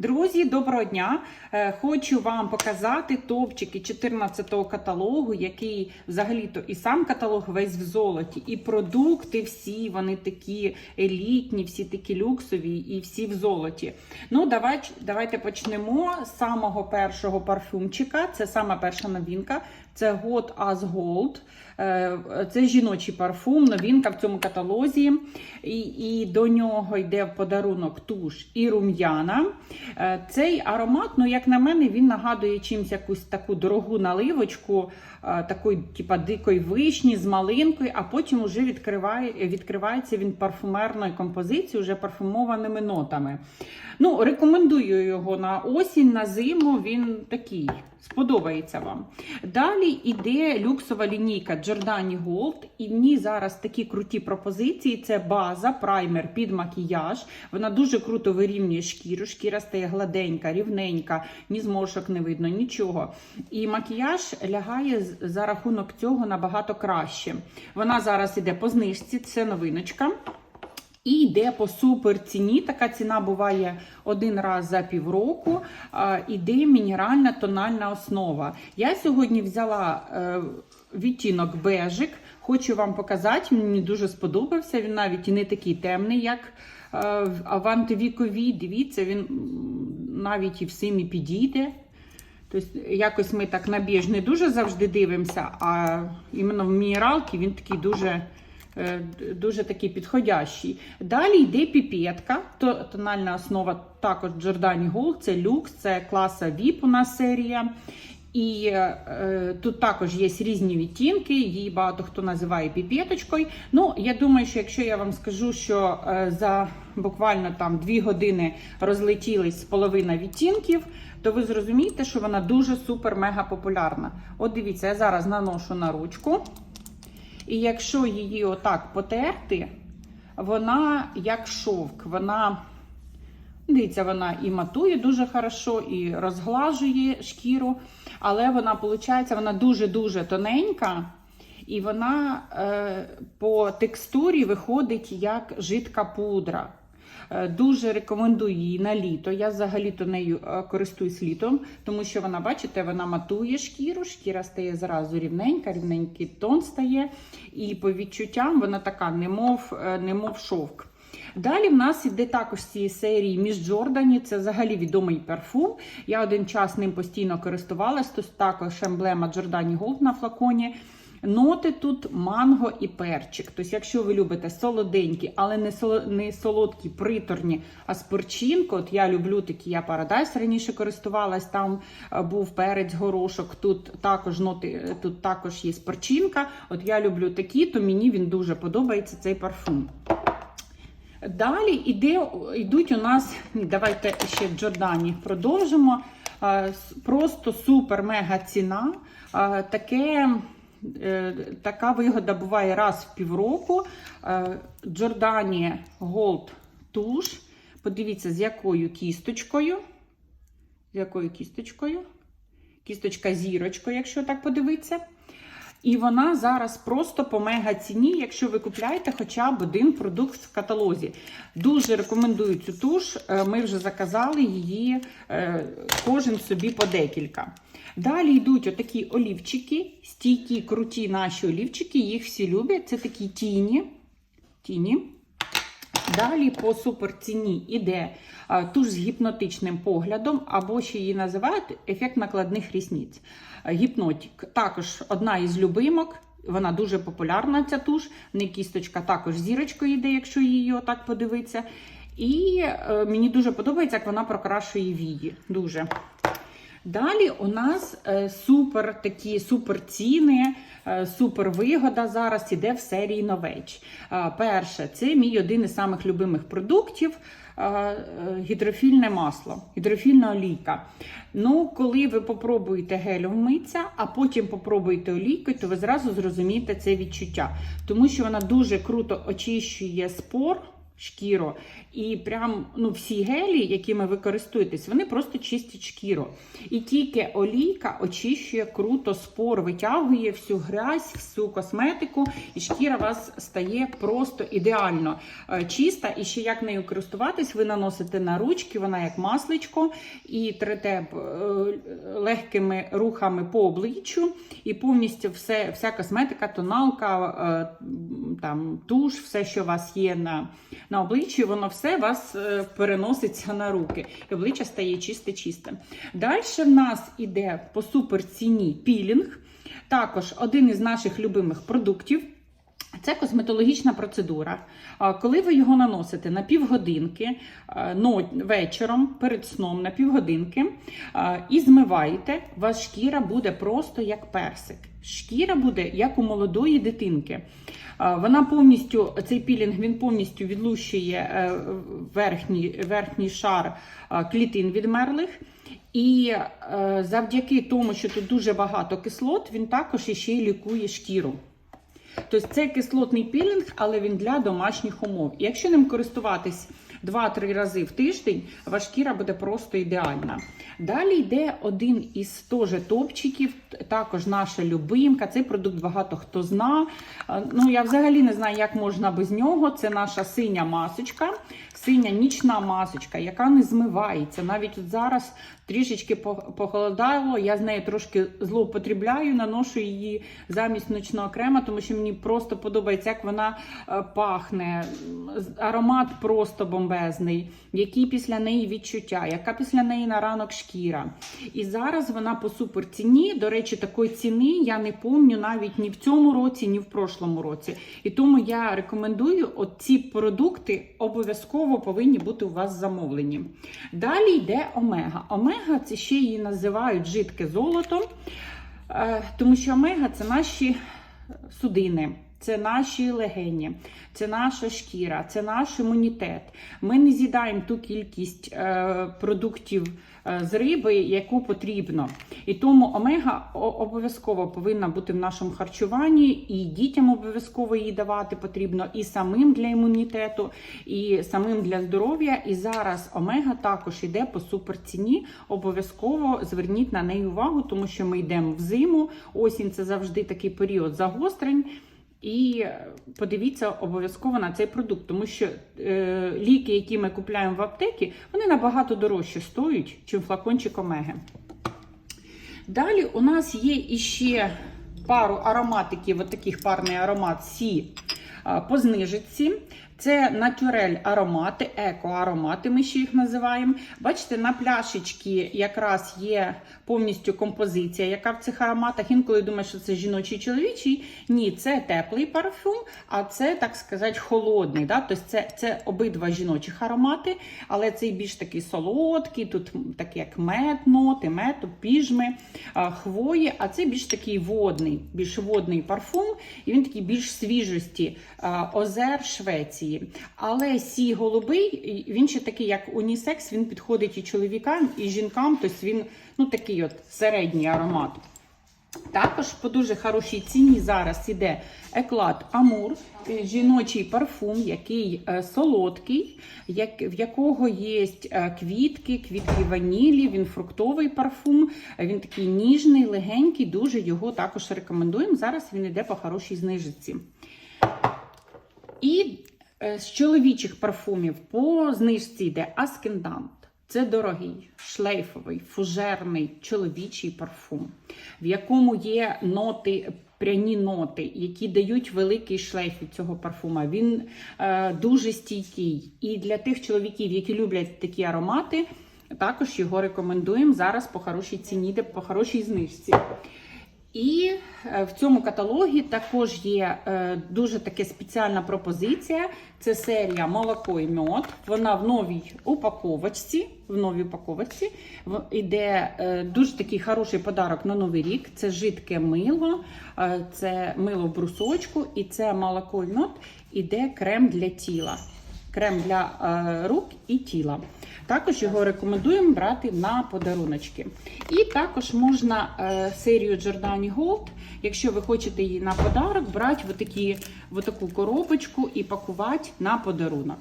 Друзі, доброго дня! Е, Хочу вам показати топчики 14-го каталогу, який взагалі-то і сам каталог весь в золоті, і продукти всі вони такі елітні, всі такі люксові і всі в золоті. Ну, давай, давайте почнемо з самого першого парфюмчика. Це сама перша новинка. Це God As Gold. Е, Це жіночий парфум, новинка в цьому каталозі. І, і до нього йде в подарунок туш і рум'яна. Е, Цей аромат, ну, як на мене, він нагадує чимось якусь таку дорогу наливочку, е, такої, типа дикої вишні з малинкою, а потім вже відкриває, відкривається він парфумерною композицією, вже парфумованими нотами. Ну, Рекомендую його на осінь, на зиму. Він такий. Сподобається вам. Далі йде люксова лінійка Giordani Gold, і в ній зараз такі круті пропозиції: це база, праймер під макіяж. Вона дуже круто вирівнює шкіру. Шкіра стає гладенька, рівненька, ні зморшок не видно, нічого. І макіяж лягає за рахунок цього набагато краще. Вона зараз іде по знижці, це новиночка. І йде по супер ціні. Така ціна буває один раз за півроку. Іде мінеральна тональна основа. Я сьогодні взяла е, відтінок бежик. Хочу вам показати. Мені дуже сподобався. Він навіть і не такий темний, як е, в авантивіковій. Дивіться, він навіть і в симі підійде. Тобто, якось ми так на біж не дуже завжди дивимося, а іменно в мінералки він такий дуже. Е, Дуже такий підходящий. Далі йде піпетка, то тональна основа також Giordani Gold, це люкс, це класа VIP у нас серія. І е, тут також є різні відтінки, її багато хто називає піпеточкою. Ну, я думаю, що якщо я вам скажу, що е, за буквально там 2 години розлетілись половина відтінків, то ви зрозумієте, що вона дуже супер-мега популярна. От дивіться, я зараз наношу на ручку. І якщо її отак потерти, вона як шовк, вона, дивіться, вона і матує дуже хорошо, і розглажує шкіру, але вона, виходить, вона дуже-дуже тоненька, і вона е, по текстурі виходить як жидка пудра. Е, Дуже рекомендую її на літо. Я взагалі-то нею е, користуюсь літом, тому що вона, бачите, вона матує шкіру, шкіра стає зразу рівненька, рівненький тон стає. І по відчуттям вона така, немов, е, немов шовк. Далі в нас іде також з цієї серії Між Джордані. Це взагалі відомий парфум. Я один час ним постійно користувалась. Тут також емблема Giordani Gold на флаконі. Ноти тут манго і перчик. Тобто, якщо ви любите солоденькі, але не не солодкі, приторні, а з перчинку, от я люблю такі, я Paradise раніше користувалась, там е, був перець, горошок, тут також ноти, е, тут також є перчинка. От я люблю такі, то мені він дуже подобається цей парфум. Далі іде, йдуть у нас, давайте ще Джордані продовжимо. Е, Просто супер-мега ціна. Таке, така вигода буває раз в півроку. Джордані Gold туш. Подивіться, з якою кісточкою. З якою кісточкою? Кісточка зірочкою, якщо так подивитися. І вона зараз просто по мега ціні, якщо ви купляєте хоча б один продукт в каталозі. Дуже рекомендую цю туш. Е, Ми вже заказали її е, кожен собі по декілька. Далі йдуть отакі олівчики, стійкі, круті наші олівчики, їх всі люблять. Це такі тіні. тіні. Далі по суперціні іде туш з гіпнотичним поглядом, або ще її називають ефект накладних рісниць. Гіпнотік також одна із любимок. Вона дуже популярна, ця туш. Не кісточка також зірочкою йде, якщо її отак подивитися. І е, мені дуже подобається, як вона прокрашує вії. Дуже. Далі у нас е, супер такі супер ціни, е, супер вигода зараз іде в серії Новеч. Е, перше, це мій один із самих любимих продуктів. Гідрофільне масло, гідрофільна олійка. Ну, коли ви попробуєте гелем вмитися, а потім попробуєте олійкою, то ви зразу зрозумієте це відчуття. Тому що вона дуже круто очищує спор, шкіру. І прям ну, всі гелі, якими ви користуєтесь, вони просто чистять шкіру. І тільки олійка очищує круто спор, витягує всю грязь, всю косметику, і шкіра у вас стає просто ідеально е, чиста. І ще як нею користуватись, ви наносите на ручки, вона як масличко, і трете е, легкими рухами по обличчю, і повністю все, вся косметика, тоналка, е, там, туш, все, що у вас є на, на обличчі, воно все вас е, переноситься на руки. І обличчя стає чисте-чисте. Далі в нас іде по суперціні пілінг. Також один із наших любимих продуктів. Це косметологічна процедура. Коли ви його наносите на півгодинки вечором перед сном на півгодинки і змиваєте, вас шкіра буде просто як персик. Шкіра буде як у молодої дитинки. Вона повністю, цей пілінг він повністю відлущує е, верхній, верхній шар клітин відмерлих. І е, завдяки тому, що тут дуже багато кислот, він також іще й лікує шкіру. Тобто це кислотний пілінг, але він для домашніх умов. І якщо ним користуватись 2-3 рази в тиждень, ваша шкіра буде просто ідеальна. Далі йде один із теж топчиків, також наша любимка. Цей продукт багато хто зна. Ну, я взагалі не знаю, як можна без нього. Це наша синя масочка, синя нічна масочка, яка не змивається. Навіть от зараз трішечки по- похолодало, я з нею трошки злоупотребляю, наношу її замість ночного крема, тому що мені просто подобається, як вона е, пахне. Аромат просто бомбезний, які після неї відчуття, яка після неї на ранок шкіра. І зараз вона по суперціні. До речі, такої ціни я не пам'ятаю навіть ні в цьому році, ні в прошлому році. І тому я рекомендую от ці продукти обов'язково повинні бути у вас замовлені. Далі йде омега. Омега це ще її називають жидке золото, е, тому що омега це наші судини. Це наші легені, це наша шкіра, це наш імунітет. Ми не з'їдаємо ту кількість е, продуктів е, з риби, яку потрібно. І тому омега обов'язково повинна бути в нашому харчуванні, і дітям обов'язково її давати потрібно, і самим для імунітету, і самим для здоров'я. І зараз омега також йде по суперціні. Обов'язково зверніть на неї увагу, тому що ми йдемо в зиму. Осінь це завжди такий період загострень. І подивіться обов'язково на цей продукт, тому що е, ліки, які ми купуємо в аптекі, вони набагато дорожче стоять, ніж флакончик омеги. Далі у нас є іще пару ароматиків, от таких парний аромат Сі а, по знижці. Це натюрель аромати, еко-аромати, ми ще їх називаємо. Бачите, на пляшечці якраз є повністю композиція, яка в цих ароматах. Інколи думаєш, що це жіночий чоловічий. Ні, це теплий парфюм, а це, так сказати, холодний. Да? Тобто це, це обидва жіночих аромати, але цей більш такий солодкий, тут такі як мед, ноти, мед, піжми, хвої, а це більш такий водний, більш водний парфум, і він такий більш свіжості, озер Швеції. Але сі голубий, він ще такий, як унісекс, він підходить і чоловікам, і жінкам, тобто він ну, такий от середній аромат. Також по дуже хорошій ціні зараз іде еклад Амур, е, жіночий парфум, який е, солодкий, як, в якого є е, квітки, квітки ванілі, він фруктовий парфум, він такий ніжний, легенький, дуже його також рекомендуємо. Зараз він іде по хорошій знижці. І з чоловічих парфумів по знижці йде Аскендант. Це дорогий, шлейфовий, фужерний чоловічий парфум, в якому є ноти, пряні ноти, які дають великий шлейф від цього парфума. Він е, дуже стійкий. І для тих чоловіків, які люблять такі аромати, також його рекомендуємо зараз по хорошій ціні, де по хорошій знижці. І е, в цьому каталогі також є е, дуже така спеціальна пропозиція. Це серія молоко і мед. Вона в новій упаковочці. В новій упаковочці іде е, дуже такий хороший подарок на новий рік. Це жидке мило, це мило в брусочку, і це молоко і мед. Іде крем для тіла. Крем для е, рук і тіла. Також його рекомендуємо брати на подаруночки. І також можна е, серію Giordani Gold, якщо ви хочете її на подарок, брати в, такі, в таку коробочку і пакувати на подарунок.